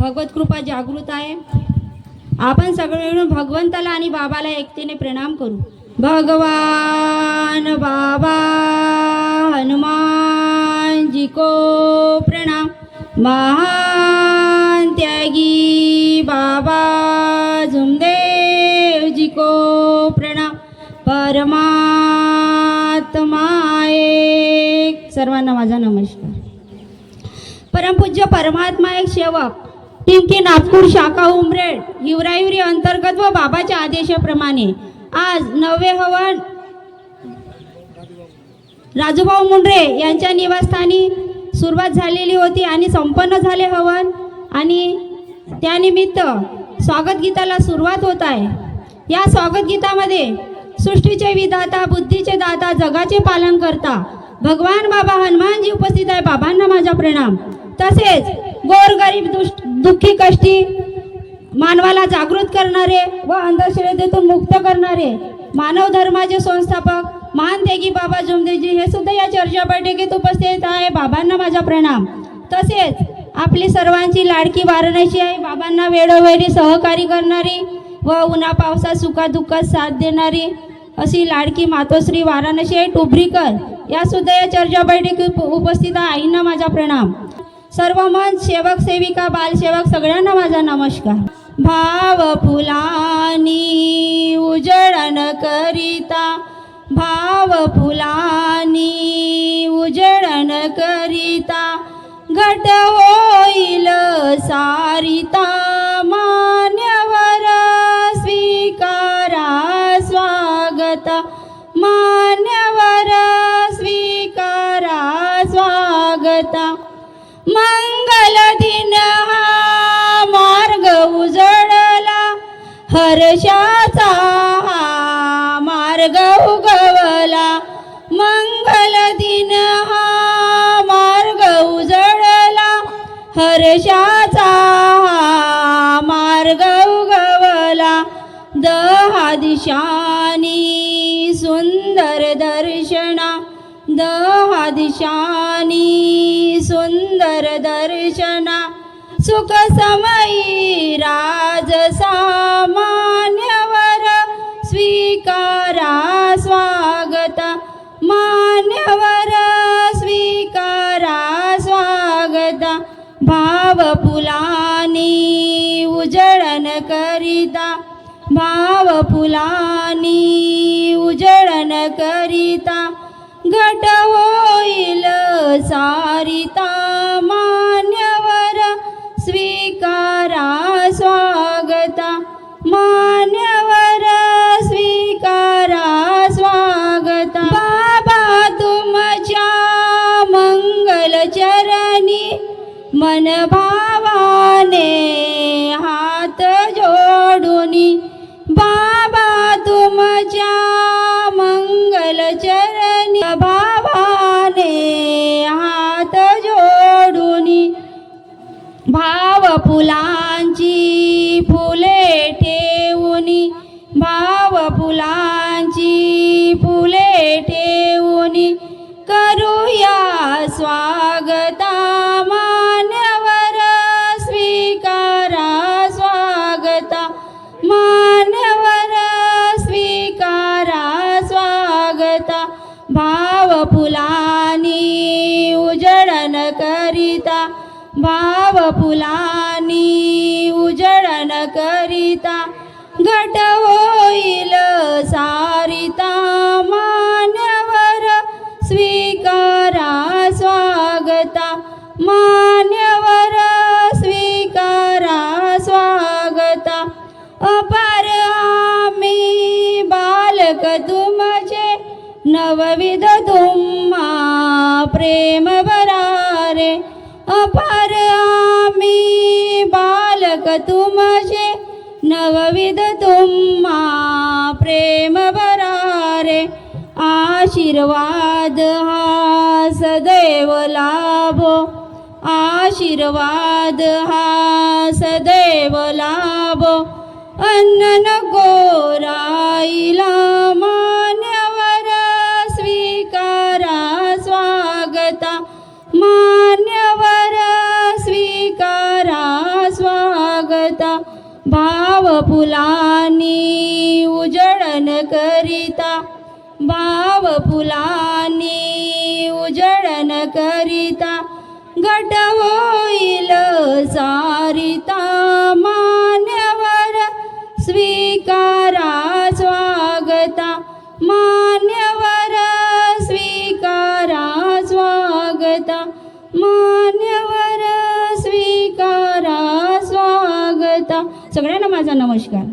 भगवत कृपा जागृत आहे. आपण सगळे मिळून भगवंताला आणि बाबाला एकतेने प्रणाम करू. भगवान बाबा हनुमान जी को प्रणाम. महान त्यागी बाबा जुमदेव जी को प्रणाम. परमात्मा एक. सर्वांना माझा नमस्कार. परमपूज्य परमात्मा एक सेवक. टिमकी नागपूर शाखा उमरेड हिवराहिवरी अंतर्गत व बाबाच्या आदेशाप्रमाणे. आज नववे हवन राजूभाऊ मुंडरे यांच्या निवासस्थानी सुरुवात झालेली होती आणि संपन्न झाले हवन. आणि त्यानिमित्त स्वागत गीताला सुरुवात होत आहे. या स्वागत गीतामध्ये सृष्टीचे विधाता बुद्धीचे दाता जगाचे पालन करता भगवान बाबा हनुमानजी उपस्थित आहे. बाबांना माझा प्रणाम. तसेच गोरगरीब दुष्ट दुःखी कष्टी मानवाला जागृत करणारे व अंधश्रद्धेतून मुक्त करणारे मानव धर्माचे संस्थापक महान तेगी बाबा जुमदेवजी हे सुद्धा या चर्चा बैठकीत उपस्थित आहे. बाबांना माझा प्रणाम. तसेच आपली सर्वांची लाडकी वाराणसी आहे बाबांना वेळोवेळी सहकारी करणारी व उन्हा पावसात सुखादुःखात साथ देणारी अशी लाडकी मातोश्री वाराणसी आहे टुबरीकर या सुद्धा या चर्चा बैठकीत उपस्थित आहे. आईंना माझा प्रणाम. सर्व मन सेवक सेविका बालसेवक सगळ्यांना माझा नमस्कार. भाव फुलानी उजळण करिता भाव फुलानी उजळण करिता घट होईल सारिता मान्यवर स्वीकारा स्वागत मान्यवर स्वीकारा स्वागता. मंगल दिन हा मार्ग उजळला हर्षाचा हा मार्ग उगवला. मंगल दिन हा मार्ग उजळला हर्षाचा हा मार्ग उगवला. दहा दिशानी सुंदर दर्शना दिशानी सुंदर दर्शना सुख समयी राज सामान्यवर स्वीकारा स्वागत मान्यवर स्वीकारा स्वागत भावफुलानी उजळण करिता भाव फुलानी उजळण करिता घट होईल सारिता मान्यवर स्वीकारा स्वागता. मान्यवर स्वीकारा स्वागता. बाबा तुमच्या मंगल चरणी मन भावाने फुलांची फुले ठेवूनी भाव फुलांची फुले ठेवूनी करूया स्वागता मान्यवर स्वीकारा स्वागता मान्यवर स्वीकारा स्वागता भाव फुलां फुलानी उजळण करिता घट होईल सारिता मान्यवर स्वीकारा स्वागता मान्यवर स्वीकारा स्वागता. अपार आम्ही बालक तुमचे नवविध तुम्हा प्रेम भरारे. अपार आम्ही बालक तुमचे नवविध तुम्हा प्रेम भरारे आशीर्वाद हा सदैव लाभो आशीर्वाद हा सदैव लाभो अन्न नको फुलानी उजळण करिता भाव फुलानी उजळण करिता घट होईल सारिता. सगळ्यांना माझा नमस्कार.